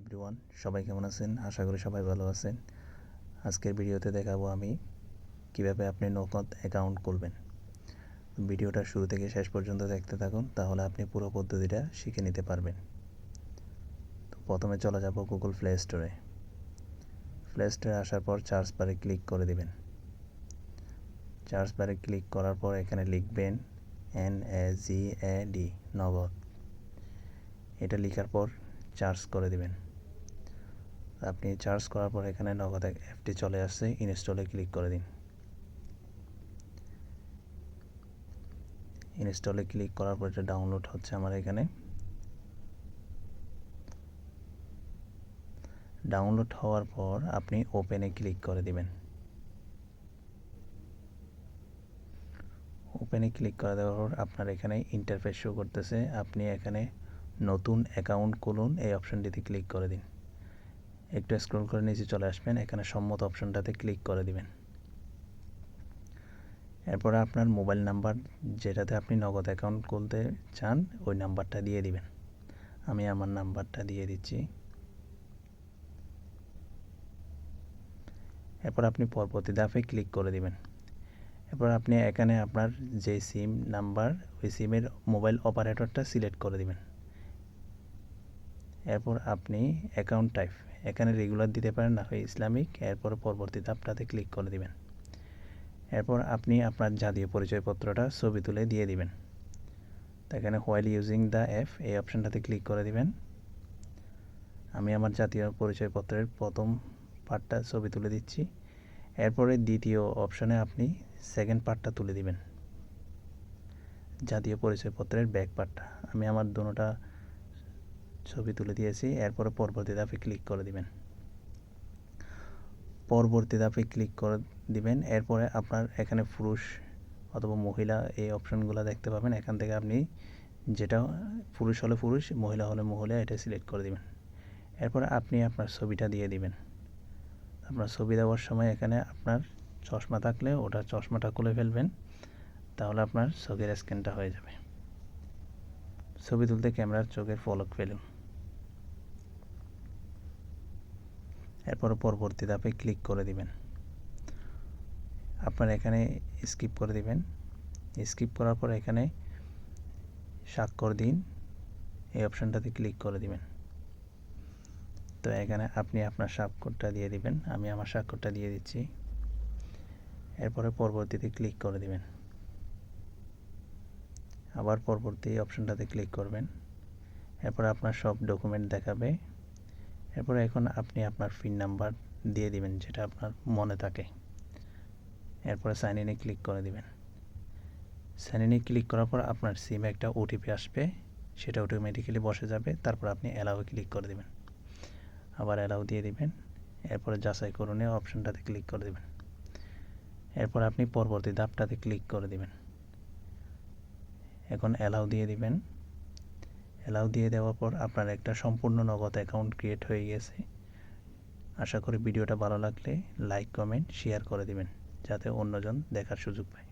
Everyone সবাই কেমন আছেন? আশা করি সবাই ভালো আছেন। আজকের ভিডিওতে দেখাবো আমি কীভাবে আপনি নগদ অ্যাকাউন্ট খুলবেন। ভিডিওটা শুরু থেকে শেষ পর্যন্ত দেখতে থাকুন, তাহলে আপনি পুরো পদ্ধতিটা শিখে নিতে পারবেন। তো প্রথমে চলে যাব গুগল প্লে স্টোরে প্লে স্টোরে আসার পর চার্জ বারে ক্লিক করে দিবেন। চার্জ বারে ক্লিক করার পর এখানে লিখবেন N A G A D নগদ। এটা লেখার পর চার্জ করে দিবেন। আপনি চার্জ করার পর এখানে নগদ অ্যাপটি চলে আসছে ইনস্টলে ক্লিক করে দিন। ইনস্টলে ক্লিক করার পর এটা ডাউনলোড হচ্ছে আমার এখানে। ডাউনলোড হওয়ার পর আপনি ওপেনে ক্লিক করে দিবেন। ওপেনে ক্লিক করে দেওয়ার পর আপনার এখানে ইন্টারফেস শো করতেছে, আপনি এখানে নতুন অ্যাকাউন্ট খুলুন, এই অপশানটিতে ক্লিক করে দিন। একটু স্ক্রল করে নিচে চলে আসবেন, এখানে সম্মত অপশানটাতে ক্লিক করে দিবেন। এরপরে আপনার মোবাইল নাম্বার যেটাতে আপনি নগদ অ্যাকাউন্ট খুলতে চান, ওই নাম্বারটা দিয়ে দিবেন। আমি আমার নাম্বারটা দিয়ে দিচ্ছি। এরপর আপনি পরবর্তী ধাপে ক্লিক করে দিবেন। এরপর আপনি এখানে আপনার যে সিম নাম্বার ওই সিমের মোবাইল অপারেটরটা সিলেক্ট করে দিবেন। এরপর আপনি অ্যাকাউন্ট টাইপ এখানে রেগুলার দিতে পারেন না হয় ইসলামিক, এরপর পরবর্তী ধাপটাতে ক্লিক করে দিবেন। এরপর আপনি আপনার জাতীয় পরিচয়পত্রটা ছবি তুলে দিয়ে দিবেন। এখানে হোয়াইল ইউজিং দ্য অ্যাপ এই অপশানটাতে ক্লিক করে দিবেন। আমি আমার জাতীয় পরিচয়পত্রের প্রথম পার্টটা ছবি তুলে দিচ্ছি। এরপরে দ্বিতীয় অপশানে আপনি সেকেন্ড পার্টটা তুলে দিবেন। জাতীয় পরিচয়পত্রের ব্যাক পার্টটা আমি আমার দুটোটা ছবি তুলে দিয়েছি। এরপরে পরবর্তী ধাপে ক্লিক করে দিবেন। পরবর্তী ধাপে ক্লিক করে দিবেন। এরপরে আপনার এখানে পুরুষ অথবা মহিলা এই অপশনগুলো দেখতে পাবেন। এখান থেকে আপনি যেটা পুরুষ হলে পুরুষ, মহিলা হলে মহিলা, এটা সিলেক্ট করে দিবেন। এরপরে আপনি আপনার ছবিটা দিয়ে দিবেন। আপনার ছবি দেওয়ার সময় এখানে আপনার চশমা থাকলে ওটা চশমাটা খুলে ফেলবেন। তাহলে আপনার চোখের স্ক্যানটা হয়ে যাবে। ছবি তুলতে ক্যামেরার চোখের ফলক ফেলুন। এরপর পরবর্তী ধাপে ক্লিক করে দিবেন। আপনার এখানে স্কিপ করে দিবেন। স্কিপ করার পর এখানে স্বাক্ষর দিন। এই অপশানটাতে ক্লিক করে দিবেন। তো এখানে আপনি আপনার স্বাক্ষরটা দিয়ে দিবেন। আমি আমার স্বাক্ষরটা দিয়ে দিচ্ছি। এরপরে পরবর্তীতে ক্লিক করে দিবেন। আবার পরবর্তী অপশানটাতে ক্লিক করবেন। এরপর আপনার সব ডকুমেন্ট দেখাবে। এরপর এখন আপনি আপনার পিন নাম্বার দিয়ে দিবেন, যেটা আপনার মনে থাকে। এরপরে সাইন ইনে ক্লিক করে দিবেন। সাইন ইনে ক্লিক করার পর আপনার সিমে একটা ওটিপি আসবে, সেটা অটোমেটিক্যালি বসে যাবে, তারপর আপনি অ্যালাউ ক্লিক করে দিবেন। আবার অ্যালাউ দিয়ে দিবেন, এরপরে যাচাই করুন অপশানটাতে ক্লিক করে দিবেন। এরপর আপনি পরবর্তী ধাপটাতে ক্লিক করে দিবেন। এখন অ্যালাউ দিয়ে দিবেন। অ্যালাউ দিয়ে দেওয়ার পর আপনার একটা সম্পূর্ণ নগদ অ্যাকাউন্ট ক্রিয়েট হয়ে গেছে। আশা করি ভিডিওটা ভালো লাগলে লাইক কমেন্ট শেয়ার করে দিবেন, যাতে অন্যজন দেখার সুযোগ পায়।